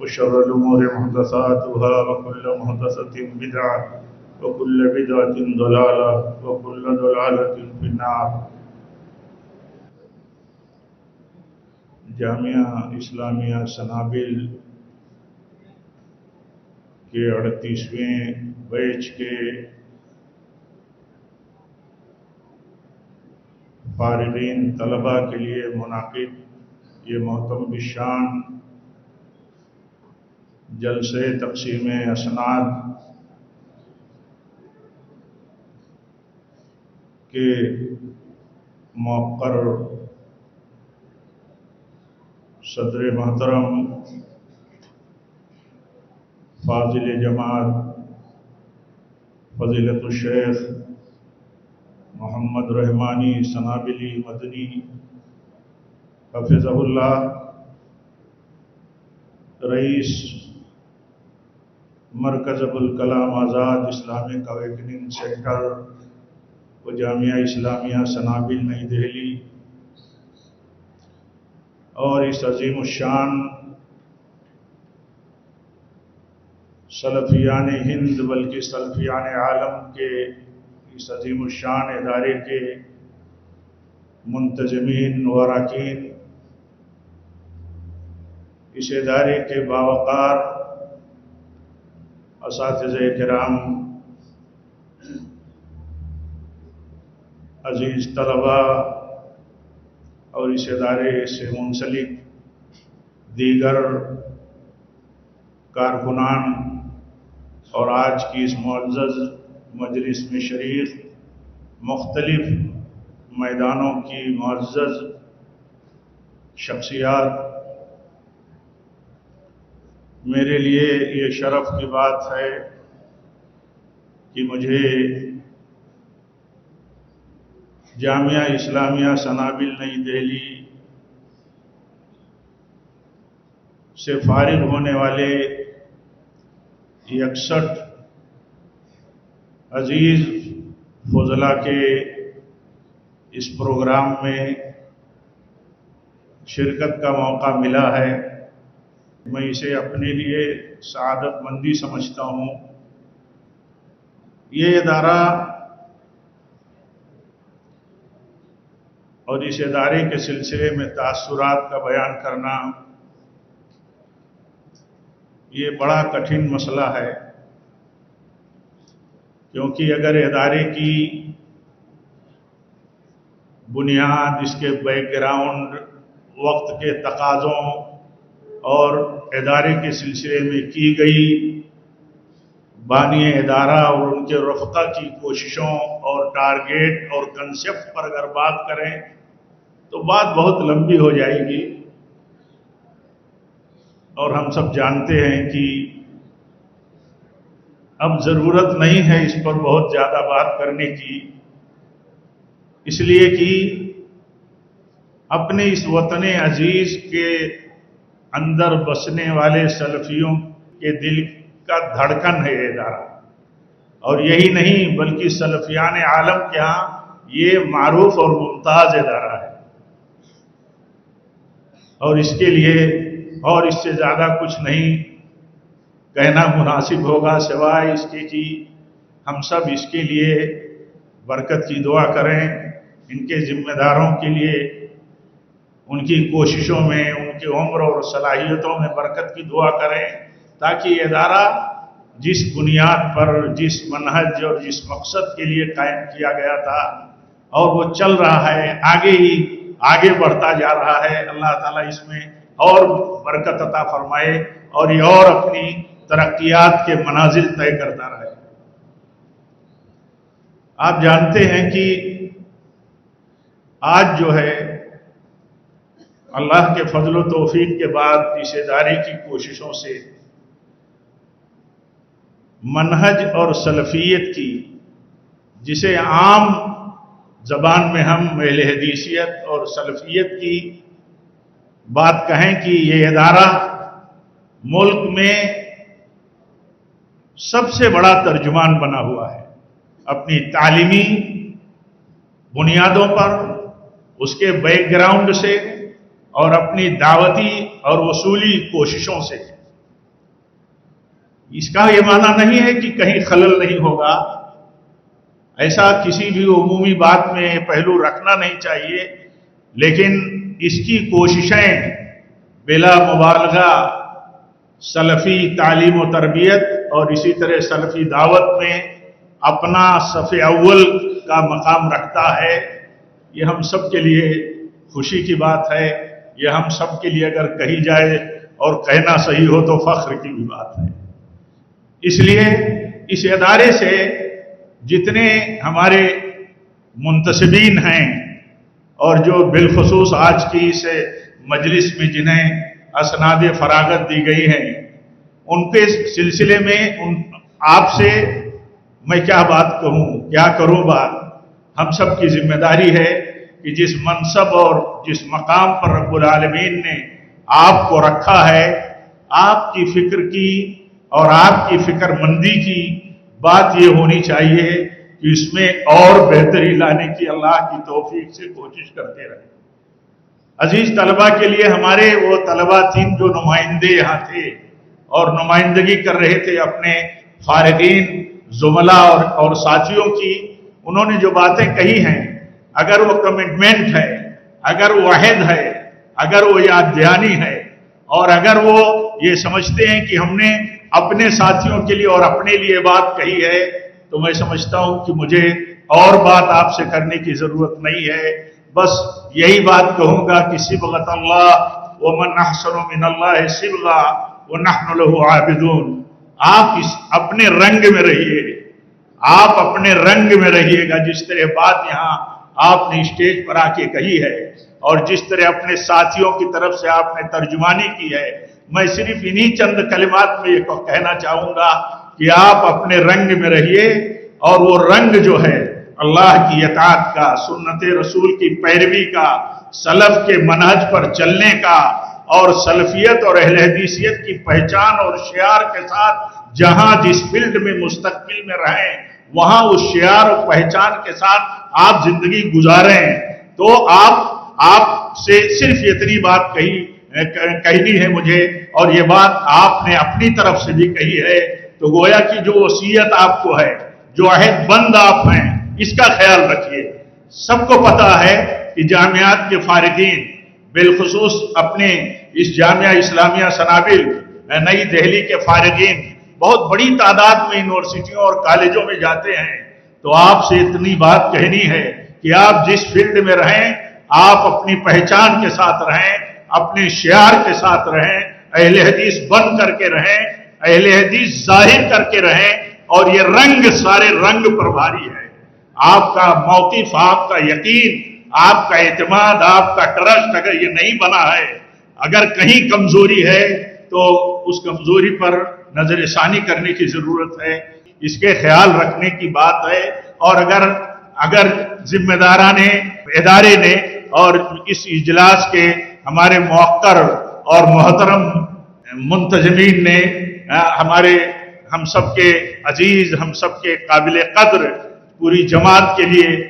وشر الأمور محدثاتها وكل محدثة بدعة وكل بدعة ضلالة وكل ضلالة في النار. جامعہ اسلامیہ سنابل کے اڑتیسویں بیچ کے فارغین طلباء کے لیے منعقد یہ محتم بشان جلسے تقسیم اسناد کے موقر صدر محترم، فاضل جماعت، فضیلت الشیخ محمد رحمانی سنابلی مدنی حفظ اللہ، رئیس مرکز Abul Kalam Azad Islamic awakening centre و جامعہ اسلامیہ، سنابل، نئی دہلی۔ اور اس عظیم الشان سلفیان ہند، بلکہ سلفیان عالم کے اس عظیم الشان ادارے کے منتظمین واراکین اس ادارے کے باوقار اساتذہ کرام عزیز طلباء اور اس ادارے سے منسلک، دیگر کارکنان اور آج کی اس معزز مجلس میں شریک مختلف میدانوں کی معزز شخصیات میرے لیے یہ شرف کی بات ہے کہ مجھے جامعہ اسلامیہ سنابل نئی دہلی سے فارغ ہونے والے اکسٹھ عزیز فضلہ کے اس پروگرام میں شرکت کا موقع ملا ہے میں اسے اپنے لیے سعادت مندی سمجھتا ہوں۔ یہ ادارہ اور اس ادارے کے سلسلے میں تاثرات کا بیان کرنا یہ بڑا کٹھن مسئلہ ہے۔ کیونکہ اگر ادارے کی بنیاد اس کے بیک گراؤنڈ وقت کے تقاضوں اور ادارے کے سلسلے میں کی گئی۔ بانی ادارہ اور ان کے رفقہ کی کوششوں اور ٹارگیٹ اور کنسیپٹ پر اگر بات کریں تو بات بہت لمبی ہو جائے گی۔ اور ہم سب جانتے ہیں کہ اب ضرورت نہیں ہے اس پر بہت زیادہ بات کرنے کی۔ اس لیے کہ اپنے اس وطن عزیز کے اندر بسنے والے سلفیوں کے دل کا دھڑکن ہے یہ ادارہ۔ اور یہی نہیں، بلکہ سلفیان عالم کے ہاں یہ معروف اور ممتاز ادارہ ہے۔ اور اس کے لیے اور اس سے زیادہ کچھ نہیں، کہنا مناسب ہوگا، سوائے اس کے کہ ہم سب اس کے لیے برکت کی دعا کریں، ان کے ذمہ داروں کے لیے ان کی کوششوں میں، ان کی عمر اور صلاحیتوں میں برکت کی دعا کریں تاکہ یہ ادارہ جس بنیاد پر، جس منہج اور جس مقصد کے لیے قائم کیا گیا تھا اور وہ چل رہا ہے، آگے ہی آگے بڑھتا جا رہا ہے، اللہ تعالیٰ اس میں اور برکت عطا فرمائے اور یہ اور اپنی ترقیات کے منازل طے کرتا رہے۔ آپ جانتے ہیں کہ آج جو ہے اللہ کے فضل و توفیق کے بعد پیشے داری کی کوششوں سے منہج اور سلفیت کی، جسے عام زبان میں ہم محل حدیثیت اور سلفیت کی بات کہیں کہ یہ ادارہ ملک میں سب سے بڑا ترجمان بنا ہوا ہے۔ اپنی تعلیمی بنیادوں پر، اس کے بیک گراؤنڈ سے اور اپنی دعوتی اور وصولی کوششوں سے۔ اس کا یہ معنی نہیں ہے کہ کہیں خلل نہیں ہوگا۔ ایسا کسی بھی عمومی بات میں پہلو رکھنا نہیں چاہیے، لیکن اس کی کوششیں بلا مبالغہ، سلفی تعلیم و تربیت اور اسی طرح سلفی دعوت میں اپنا صف اول کا مقام رکھتا ہے، یہ ہم سب کے لیے خوشی کی بات ہے۔ یہ ہم سب کے لیے اگر کہی جائے اور کہنا صحیح ہو تو فخر کی بھی بات ہے۔ اس لیے اس ادارے سے جتنے ہمارے منتصبین ہیں اور جو بالخصوص آج کی اس مجلس میں جنہیں اسناد فراغت دی گئی ہیں، ان کے سلسلے میں ان آپ سے میں کیا بات کہوں، کیا کروں بات، ہم سب کی ذمہ داری ہے۔ کہ جس منصب اور جس مقام پر رب العالمین نے آپ کو رکھا ہے، آپ کی فکر کی اور آپ کی فکر مندی کی بات یہ ہونی چاہیے کہ اس میں اور بہتری لانے کی اللہ کی توفیق سے کوشش کرتے رہے۔ عزیز طلبہ کے لیے ہمارے وہ طلبہ تین جو نمائندے یہاں تھے اور نمائندگی کر رہے تھے اپنے فارغین زملہ اور اور ساتھیوں کی۔ انہوں نے جو باتیں کہی ہیں اگر وہ کمٹمنٹ ہے، اگر وہ عہد ہے، اگر وہ یاد دہانی ہے، اور اگر وہ یہ سمجھتے ہیں کہ ہم نے اپنے ساتھیوں کے لیے اور اپنے لیے بات کہی ہے، تو میں سمجھتا ہوں کہ مجھے اور بات آپ سے کرنے کی ضرورت نہیں ہے۔ بس یہی بات کہوں گا کہ سبغت اللہ وہ من من اللہ سبغا وہ نحن له عابدون۔ آپ اس اپنے رنگ میں رہیے، آپ اپنے رنگ میں رہیے گا، جس طرح بات یہاں آپ نے اسٹیج پر آ کے کہی ہے اور جس طرح اپنے ساتھیوں کی طرف سے آپ نے ترجمانی کی ہے، میں صرف انہی چند کلمات میں یہ کہنا چاہوں گا کہ آپ اپنے رنگ میں رہیے اور وہ رنگ جو ہے اللہ کی اطاعت کا، سنت رسول کی پیروی کا، سلف کے منہج پر چلنے کا اور سلفیت اور اہل حدیثیت کی پہچان اور شعار کے ساتھ جہاں جس فیلڈ میں مستقبل میں رہیں وہاں اس شعار اور پہچان کے ساتھ آپ زندگی گزاریں تو آپ آپ سے صرف اتنی بات کہی، کہنی ہے مجھے، اور یہ بات آپ نے اپنی طرف سے بھی کہی ہے۔ تو گویا کی جو وصیت آپ کو ہے، جو عہد بند آپ ہیں، اس کا خیال رکھیے۔ سب کو پتا ہے کہ جامعات کے فارغین بالخصوص اپنے اس جامعہ اسلامیہ سنابل، نئی دہلی کے فارغین بہت بڑی تعداد میں یونیورسٹیوں اور کالجوں میں جاتے ہیں، تو آپ سے اتنی بات کہنی ہے کہ آپ جس فیلڈ میں رہیں، آپ اپنی پہچان کے ساتھ رہیں، اپنے شعار کے ساتھ رہیں، اہل حدیث بن کر کے رہیں، اہل حدیث ظاہر کر کے رہیں، اور یہ رنگ سارے رنگ پر بھاری ہے۔ آپ کا موقف، آپ کا یقین، آپ کا اعتماد، آپ کا ٹرسٹ اگر یہ نہیں بنا ہے، اگر کہیں کمزوری ہے، تو اس کمزوری پر نظر ثانی کرنے کی ضرورت ہے، اس کے خیال رکھنے کی بات ہے۔ اور اگر اگر ذمہ داران ادارے نے اور اس اجلاس کے ہمارے موقر اور محترم منتظمین نے ہمارے، ہم سب کے عزیز، ہم سب کے قابل قدر، پوری جماعت کے لیے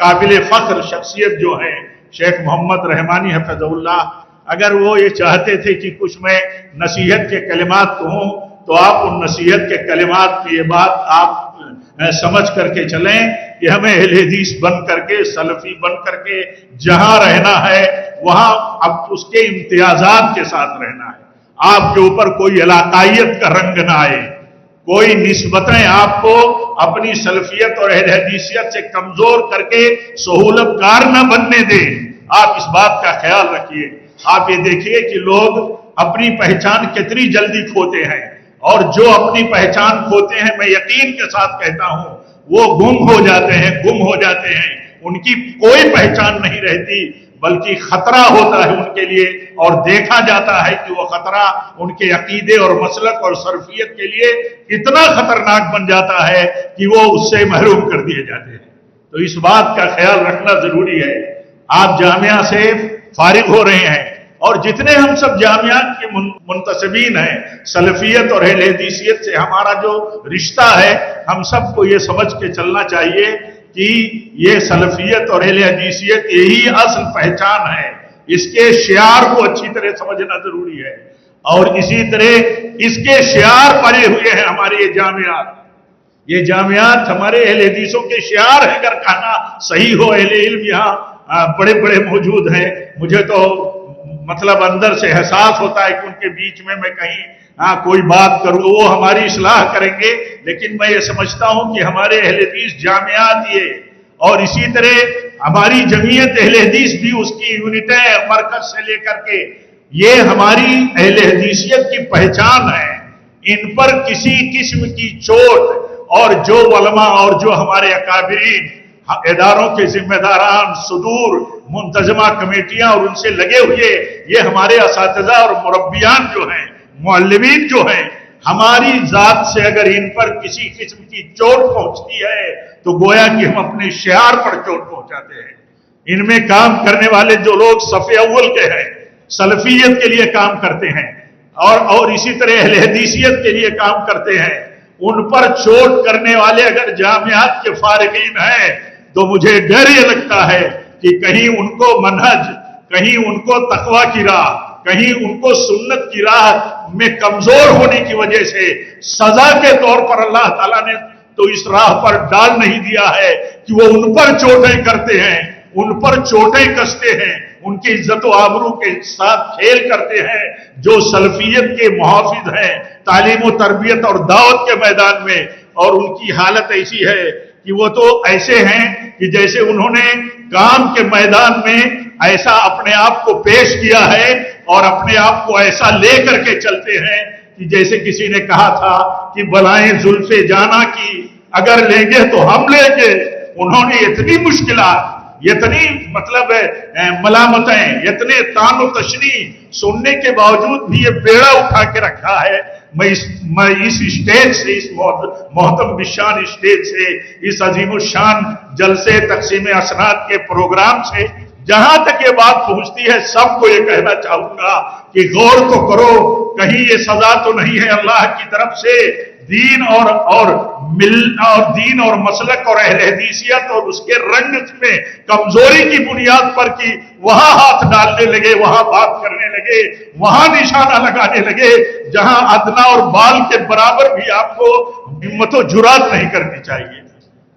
قابل فخر شخصیت جو ہے، شیخ محمد رحمانی حفظ اللہ، اگر وہ یہ چاہتے تھے کہ کچھ میں نصیحت کے کلمات کہوں تو آپ ان نصیحت کے کلمات کی یہ بات آپ سمجھ کر کے چلیں کہ ہمیں اہل حدیث بن کر کے، سلفی بن کر کے جہاں رہنا ہے، وہاں اب اس کے امتیازات کے ساتھ رہنا ہے۔ آپ کے اوپر کوئی علاقائیت کا رنگ نہ آئے۔ کوئی نسبتیں آپ کو اپنی سلفیت اور اہل حدیثیت سے کمزور کر کے سہولت کار نہ بننے دیں۔ آپ اس بات کا خیال رکھیے۔ آپ یہ دیکھیے کہ لوگ اپنی پہچان کتنی جلدی کھوتے ہیں۔ اور جو اپنی پہچان کھوتے ہیں، میں یقین کے ساتھ کہتا ہوں، وہ گم ہو جاتے ہیں، گم ہو جاتے ہیں۔ ان کی کوئی پہچان نہیں رہتی، بلکہ خطرہ ہوتا ہے ان کے لیے اور دیکھا جاتا ہے کہ وہ خطرہ ان کے عقیدے اور مسلک اور صرفیت کے لیے اتنا خطرناک بن جاتا ہے کہ وہ اس سے محروم کر دیے جاتے ہیں۔ تو اس بات کا خیال رکھنا ضروری ہے۔ آپ جامعہ سے فارغ ہو رہے ہیں۔ اور جتنے ہم سب جامعات کے منتصبین ہیں، سلفیت اور اہل حدیثیت سے ہمارا جو رشتہ ہے، ہم سب کو یہ سمجھ کے چلنا چاہیے کہ یہ سلفیت اور اہل حدیثیت یہی اصل پہچان ہے۔ اس کے شعار کو اچھی طرح سمجھنا ضروری ہے۔ اور اسی طرح اس کے شعار پڑے ہوئے ہیں ہمارے یہ جامعات۔ یہ جامعات ہمارے اہل حدیثوں کے شعار ہے اگر کہنا صحیح ہو، اہل علم یہاں بڑے بڑے موجود ہیں، مجھے تو مطلب اندر سے احساس ہوتا ہے کہ ان کے بیچ میں میں کہیں ہاں کوئی بات کروں، وہ ہماری اصلاح کریں گے۔ لیکن میں یہ سمجھتا ہوں کہ ہمارے اہل حدیث جامعات یہ اور اسی طرح ہماری جمعیت اہل حدیث بھی اس کی یونٹیں مرکز سے لے کر کے یہ ہماری اہل حدیثیت کی پہچان ہے۔ ان پر کسی قسم کی چوٹ اور جو علماء اور جو ہمارے اکابرین اداروں کے ذمہ داران، صدور، منتظمہ کمیٹیاں اور ان سے لگے ہوئے یہ ہمارے اساتذہ اور مربیان جو ہیں، معلمین جو ہیں، ہماری ذات سے اگر ان پر کسی قسم کی چوٹ پہنچتی ہے، تو گویا کہ ہم اپنے شعار پر چوٹ پہنچاتے ہیں۔ ان میں کام کرنے والے جو لوگ صف اول کے ہیں، سلفیت کے لیے کام کرتے ہیں اور اور اسی طرح اہل حدیثیت کے لیے کام کرتے ہیں۔ ان پر چوٹ کرنے والے اگر جامعات کے فارغین ہیں تو مجھے ڈر یہ لگتا ہے کہ کہیں ان کو منہج، کہیں ان کو تقوی کی راہ، کہیں ان کو سنت کی راہ میں کمزور ہونے کی وجہ سے سزا کے طور پر اللہ تعالیٰ نے تو اس راہ پر ڈال نہیں دیا ہے کہ وہ ان پر چوٹیں کرتے ہیں، ان پر چوٹیں کستے ہیں، ان کی عزت و آبرو کے ساتھ کھیل کرتے ہیں، جو سلفیت کے محافظ ہیں، تعلیم و تربیت اور دعوت کے میدان میں اور ان کی حالت ایسی ہے کہ وہ تو ایسے ہیں کہ جیسے انہوں نے کام کے میدان میں ایسا اپنے آپ کو پیش کیا ہے اور اپنے آپ کو ایسا لے کر کے چلتے ہیں کہ جیسے کسی نے کہا تھا کہ بلائیں زلفے جانا کی، اگر لیں گے تو ہم لیں گے۔ انہوں نے اتنی مشکلات اتنی مطلب ملامتیں اتنے تان و تشنی سننے کے باوجود بھی یہ بیڑا اٹھا کے رکھا ہے۔ میں اس میں اس اسٹیج سے، اس محتم بشان اسٹیج سے، اس عظیم الشان جلسے تقسیم اسناد کے پروگرام سے، جہاں تک یہ بات پہنچتی ہے، سب کو یہ کہنا چاہوں گا کہ غور تو کرو، کہیں یہ سزا تو نہیں ہے اللہ کی طرف سے۔ دین اور اور مل اور دین اور مسلک اور اہل حدیثیت اور اس کے رنگ میں کمزوری کی بنیاد پر کی، وہاں ہاتھ ڈالنے لگے، وہاں بات کرنے لگے، وہاں نشانہ لگانے لگے، جہاں ادنا اور بال کے برابر بھی آپ کو ہمت و جرات نہیں کرنی چاہیے۔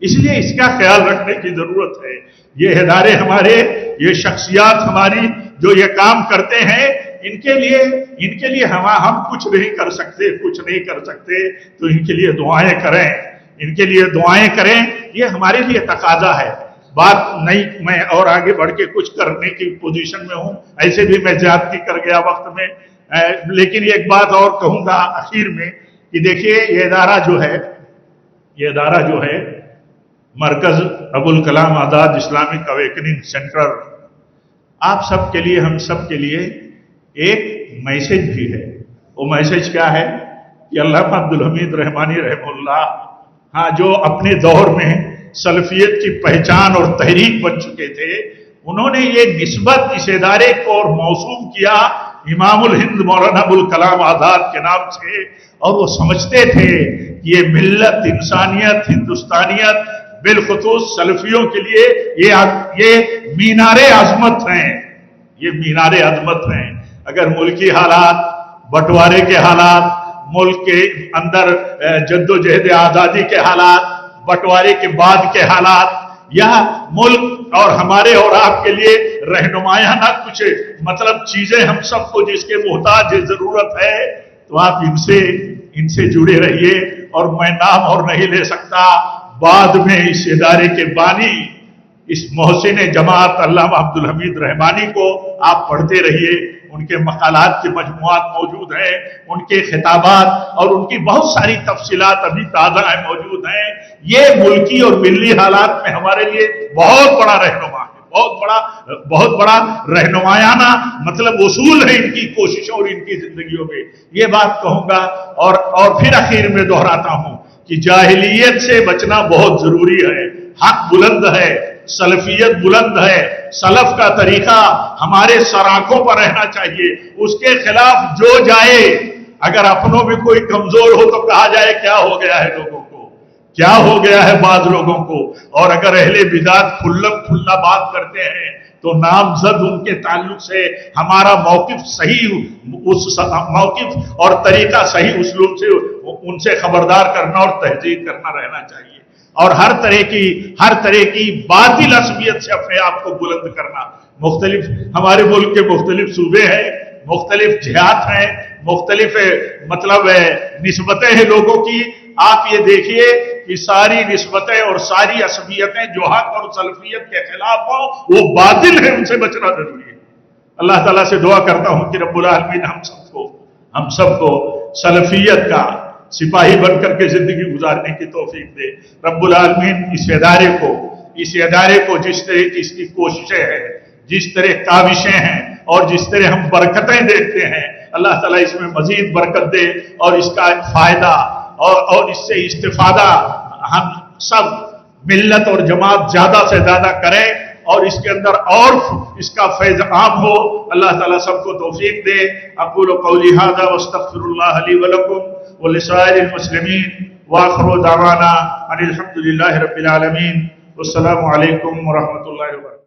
اس لیے اس کا خیال رکھنے کی ضرورت ہے۔ یہ ادارے ہمارے، یہ شخصیات ہماری جو یہ کام کرتے ہیں ان کے لیے، ان کے لیے ہم ہم کچھ نہیں کر سکتے، کچھ نہیں کر سکتے، تو ان کے لیے دعائیں کریں۔ ان کے لیے دعائیں کریں، یہ ہمارے لیے تقاضا ہے۔ بات نہیں، میں اور آگے بڑھ کے کچھ کرنے کی پوزیشن میں ہوں۔ ایسے بھی میں زیادتی کر گیا وقت میں۔ لیکن ایک بات اور کہوں گا اخیر میں کہ دیکھیے، یہ ادارہ جو ہے، یہ ادارہ جو ہے، مرکز Abul Kalam Azad Islamic awakening centre آپ سب کے لیے، ہم سب کے لیے ایک میسج بھی ہے۔ وہ میسج کیا ہے؟ کہ اللہ عبد الحمید رحمانی رحم اللہ ہاں جو اپنے دور میں سلفیت کی پہچان اور تحریک بن چکے تھے، انہوں نے یہ نسبت اس ادارے کو اور موسوم کیا امام الہند مولانا ابوالکلام آزاد کے نام سے۔ اور وہ سمجھتے تھے کہ یہ ملت، انسانیت، ہندوستانیت بالخصوص سلفیوں کے لیے یہ یہ مینار عظمت ہیں۔ یہ مینار عظمت ہیں۔ اگر ملکی حالات، بٹوارے کے حالات، ملک کے اندر جد و جہد آزادی کے حالات، بٹوارے کے بعد کے حالات، یا ملک اور ہمارے اور آپ کے لیے رہنمایانہ کچھ مطلب چیزیں ہم سب کو جس کے محتاج ضرورت ہے، تو آپ ان سے ان سے جڑے رہیے اور میں نام اور نہیں لے سکتا۔ بعد میں اس ادارے کے بانی، اس محسن جماعت علامہ عبد الحمید رحمانی کو آپ پڑھتے رہیے۔ ان کے مقالات کے مجموعات موجود ہیں، ان کے خطابات اور ان کی بہت ساری تفصیلات ابھی تازہ موجود ہیں۔ یہ ملکی اور ملی حالات میں ہمارے لیے بہت بڑا رہنما ہے، بہت بڑا بہت بڑا رہنمایانہ مطلب اصول ہے ان کی کوششوں اور ان کی زندگیوں میں۔ یہ بات کہوں گا اور اور پھر اخیر میں دہراتا ہوں کہ جاہلیت سے بچنا بہت ضروری ہے، حق بلند ہے۔ سلفیت بلند ہے۔ سلف کا طریقہ ہمارے سراخوں پر رہنا چاہیے۔ اس کے خلاف جو جائے، اگر اپنوں میں کوئی کمزور ہو تو کہا جائے، کیا ہو گیا ہے لوگوں کو؟ کیا ہو گیا ہے بعض لوگوں کو؟ اور اگر اہل بدات کھلم کھلا بات کرتے ہیں تو نامزد ان کے تعلق سے ہمارا موقف صحیح اس موقف اور طریقہ صحیح اسلوب سے ان سے خبردار کرنا اور تہذیب کرنا رہنا چاہیے۔ اور ہر طرح کی ہر طرح کی باطل عصبیت سے اپنے آپ کو بلند کرنا۔ مختلف ہمارے ملک کے مختلف صوبے ہیں، مختلف جہات ہیں، مختلف مطلب نسبتیں ہیں لوگوں کی۔ آپ یہ دیکھیے کہ ساری نسبتیں اور ساری عصبیتیں جو حق اور سلفیت کے خلاف ہوں، وہ باطل ہے ان سے بچنا ضروری ہے۔ اللہ تعالیٰ سے دعا کرتا ہوں کہ رب العالمین ہم سب کو، ہم سب کو سلفیت کا سپاہی بن کر کے زندگی گزارنے کی توفیق دے۔ رب العالمین اس ادارے کو، اس ادارے کو جس طرح کی اس کی کوششیں ہیں، جس طرح کاوشیں ہیں اور جس طرح ہم برکتیں دیکھتے ہیں، اللہ تعالیٰ اس میں مزید برکت دے اور اس کا فائدہ اور اور اس سے استفادہ ہم سب ملت اور جماعت زیادہ سے زیادہ کریں اور اس کے اندر اور اس کا فیض عام ہو۔ اللہ تعالیٰ سب کو توفیق دے۔ اقول و قولی هذا واستغفر اللہ علی ولکم ولسائر المسلمین۔ واخر دعوانا ان الحمد للہ رب العالمین۔ والسلام علیکم ورحمۃ اللہ وبرکاتہ۔